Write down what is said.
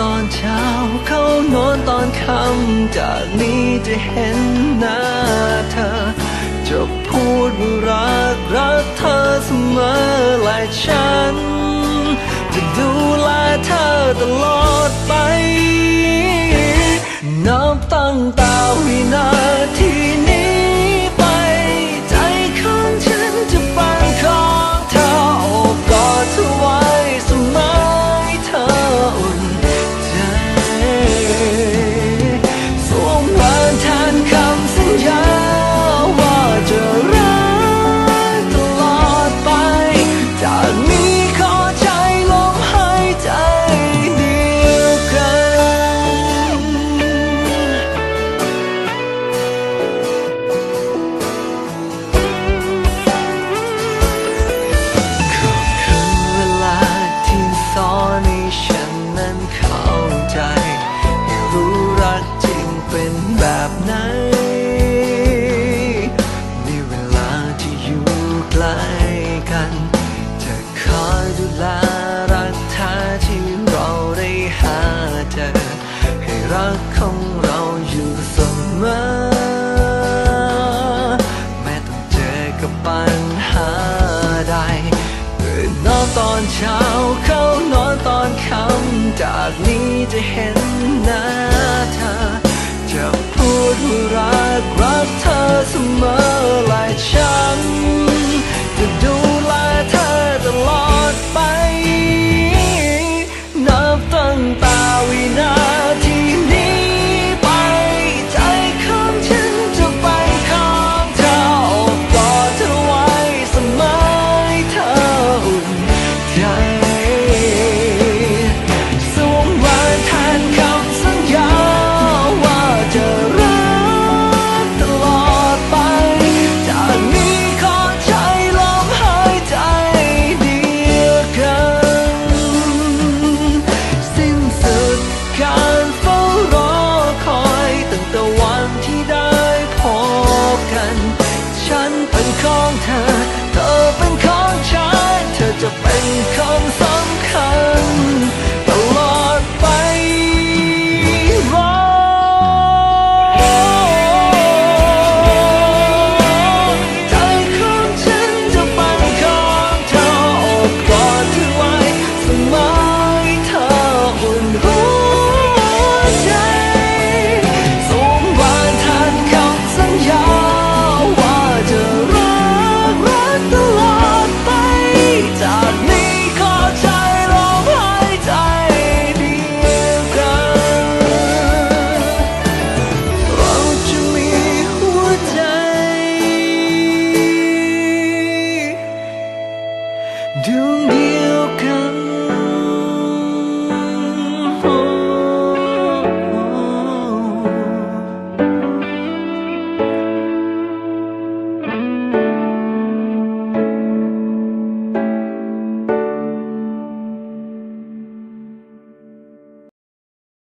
ตอนเช้า เข้านอนตอนค่ำจากนี้จะเห็นหน้าเธอ จะพูดว่ารักรักเธอเสมอและฉัน เช้าเข้านอนตอนค่ำจากนี้จะเห็นหน้าเธอ จะพูดว่ารักรักเธอเสมอหละฉัน call her